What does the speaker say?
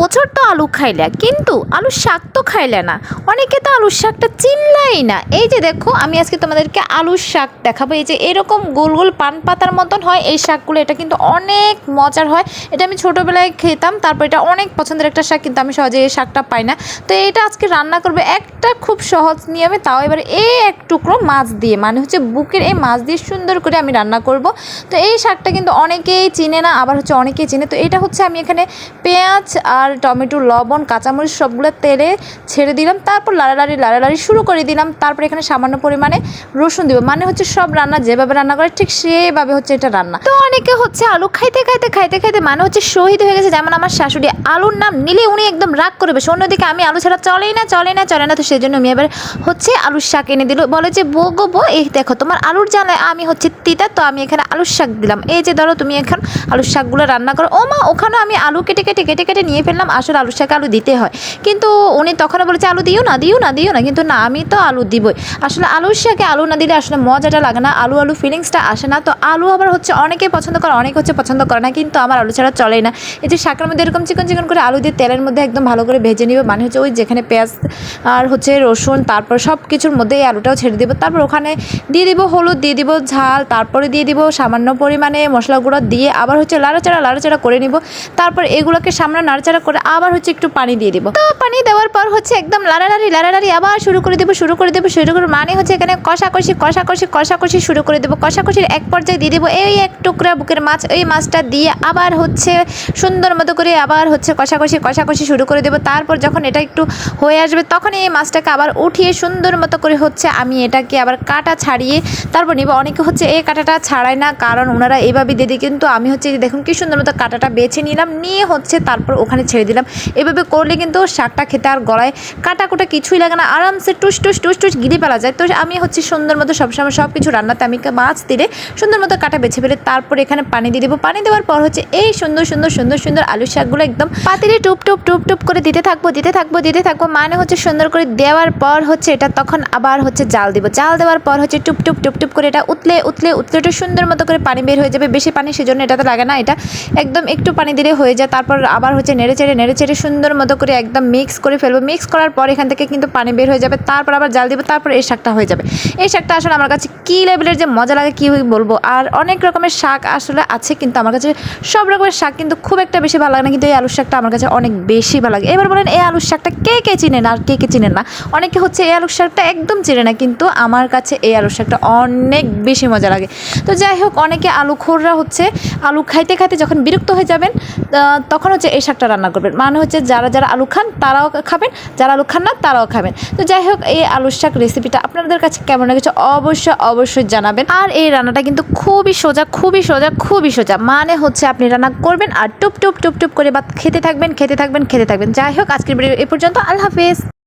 বছর তো আলু খাইলে, কিন্তু আলুর শাক তো খাইলে না। অনেকে তো আলুর শাকটা চিনলাই না। এই যে দেখো, আমি আজকে তোমাদেরকে আলুর শাক দেখাবো। এই যে এরকম গোল গোল পান পাতার মতন হয় এই শাকগুলো, এটা কিন্তু অনেক মজার হয়। এটা আমি ছোটোবেলায় খেতাম, তারপর এটা অনেক পছন্দের একটা শাক, কিন্তু আমি সহজে এই শাকটা পাই না। তো এটা আজকে রান্না করবে একটা খুব সহজ নিয়মে, তাও এবার এই এক টুকরো মাছ দিয়ে মানে হচ্ছে বুকের এই মাছ দিয়ে সুন্দর করে আমি রান্না করব। তো এই শাকটা কিন্তু অনেকেই চিনে না, আবার হচ্ছে অনেকেই চিনে। তো এটা হচ্ছে আমি এখানে পেঁয়াজ আর টমেটো, লবণ, কাঁচামরিচ সবগুলো তেলে ছেড়ে দিলাম। তারপর লাড়ালাড়ি লাড়ালাড়ি শুরু করে দিলাম। তারপর এখানে সামান্য পরিমাণে রসুন দিব। মানে হচ্ছে সব রান্না যেভাবে রান্না করে ঠিক সেভাবে হচ্ছে এটা রান্না। তো অনেকে হচ্ছে আলু খাইতে খাইতে খাইতে খাইতে মানে হচ্ছে শহীদ হয়ে গেছে। যেমন আমার শাশুড়ি আলুর নাম নিলে উনি একদম রাগ করে বেশ। অন্যদিকে আমি আলু ছাড়া চলেই না, চলে না চলে না। তো সেই জন্য আমি এবার হচ্ছে আলুর শাক এনে দিল। বলে যে বো গো বো এই দেখো তোমার আলুর জানায় আমি হচ্ছে তিতা, তো আমি এখানে আলুর শাক দিলাম। এই যে ধরো তুমি এখন আলুর শাকগুলো রান্না করো। ও মা ওখানে আমি আলু কেটে কেটে কেটে কেটে নিয়ে ফেললাম। আসলে আলুর শাকে আলু দিতে হয়। কিন্তু উনি তখনও বলেছে, আলু দিও না দিও না দিও না। কিন্তু না, আমি তো আলু দিবই। আসলে আলুর শাকে আলু না দিলে আসলে মজাটা লাগে না। আলু আলু ফিলিংসটা আসে না। তো আলু আবার হচ্ছে অনেকেই পছন্দ করে, অনেকে হচ্ছে পছন্দ করে না। কিন্তু আমার আলু ছাড়া চলেই না। এই যে শাকের মধ্যে এরকম চিকন চিকন করে আলু দিয়ে তেলের মধ্যে একদম ভালো করে ভেজে নিবে। মানে হচ্ছে ওই যেখানে পেঁয়াজ আর হচ্ছে রসুন, তারপর সব কিছুর মধ্যে এই আলুটাও ছেড়ে দেবো। তারপর ওখানে দিয়ে দিব হলুদ, দিয়ে দিব ঝাল, তারপরে দিয়ে দিব সামান্য পরিমাণে মশলা গুঁড়ো দিয়ে আবার হচ্ছে লাড়াচাড়া লাড়াচাড়া করে নিব। তারপর এগুলোকে সামনে নাড়াচাড়া করে আবার হচ্ছে একটু পানি দিয়ে দিব। তো পানি দেওয়ার পর হচ্ছে একদম লাড়ালাড়ি লাড়ালাড়ি আবার শুরু করে দেবো, শুরু করে দেবো, শুরু করে মানে হচ্ছে এখানে কষাকষি কষাকষি কষাকষি শুরু করে দেবো। কষাকষির এক পর্যায়ে দিয়ে দেবো এই এক টুকরা বুকের মাছ এই মাছটা দিয়ে আবার হচ্ছে সুন্দর মতো করে আবার হচ্ছে কষাকষি কষাকষি শুরু করে দেবো। তারপর যখন এটা একটু হয়ে আসবে তখন এই মাছটাকে আবার উঠিয়ে সুন্দর মতো করে হচ্ছে আমি এটাকে আবার কাটা ছাড়িয়ে তারপর নিব। অনেকে হচ্ছে এই কাটাটা ছাড়ায় না, কারণ ওনারা এইভাবে দিয়ে দিই কিন্তু আমি হচ্ছে দেখুন কি সুন্দর মতো কাটাটা বেছে নিলাম, নিয়ে হচ্ছে তারপর ওখানে ছেড়ে দিলাম। এভাবে করলে কিন্তু শাকটা খেতে আর গলায় কাটা কুটা কিছুই লাগে না। আরামসে টুস টুস টুস টুস গিলে ফেলা যায়। তো আমি হচ্ছে সুন্দর মতো সবসময় সব কিছু রান্নাতে আমি মাছ দিলে সুন্দর মতো কাটা বেছে ফেলে তারপর এখানে পানি দিয়ে দেবো। পানি দেওয়ার পর হচ্ছে এই সুন্দর সুন্দর সুন্দর সুন্দর আলু শাকগুলো একদম পাতিলে টুপ টুপ টুপ টুপ করে দিতে থাকব দিতে থাকব দিতে থাকব। মানে হচ্ছে সুন্দর করে দেওয়ার পর হচ্ছে এটা তখন আবার হচ্ছে জাল দিব। জাল দেওয়ার পর হচ্ছে টুপ টুপ টুপ টুপ করে এটা উতলে উতলে উতলে একটু সুন্দর মতো করে পানি বের হয়ে যাবে। বেশি পানি সেজন্য এটাতে লাগে না। এটা একদম একটু পানি দিলে হয়ে যায়। তারপর আবার হচ্ছে নেড়ে চেড়ে নেড়ে চেড়ে সুন্দর মতো করে একদম মিক্স করে ফেলব। মিক্স করার পর এখান থেকে কিন্তু পানি বের হয়ে যাবে। তারপর আবার জাল দিব, তারপর এই শাকটা হয়ে যাবে। এই শাকটা আসলে আমার কাছে কী লেভেলের যে মজা লাগে কী বলব? আর অনেক রকমের শাক আসলে আছে কিন্তু আমার কাছে সব রকমের শাক কিন্তু খুব একটা বেশি ভালো লাগে না, কিন্তু এই আলুর শাকটা আমার কাছে অনেক বেশি ভালো লাগে। এবার বলেন, এই আলুর শাকটা কে কে চিনে না আর কে কে চিনেন না? অনেকে হচ্ছে এই আলুর শাকটা একদম চিনে না, কিন্তু আমার কাছে এই আলুর শাকটা অনেক বেশি মজা লাগে। তো যাই হোক, অনেকে আলু খোররা হচ্ছে, আলু খাইতে খাইতে যখন বিরক্ত হয়ে যাবেন তখন হচ্ছে এই শাকটা রান্না করবেন। মানে হচ্ছে যারা যারা আলু খান তারাও খাবেন, যারা আলু খান না তারাও খাবেন। তো যাই হোক, এই আলুর শাক রেসিপিটা আপনাদের কাছে কেমন লেগেছে অবশ্যই অবশ্যই জানাবেন। আর এই রান্নাটা কিন্তু খুবই সোজা খুবই সোজা খুবই সোজা। মানে হচ্ছে আপনি রান্না করবেন আর টুপ টুপ টুপ টুপ করে বা খেতে থাকবেন খেতে থাকবেন খেতে থাকবেন। যাই হোক, আজকের ভিডিও এ পর্যন্ত। আল্লাহ হাফেজ।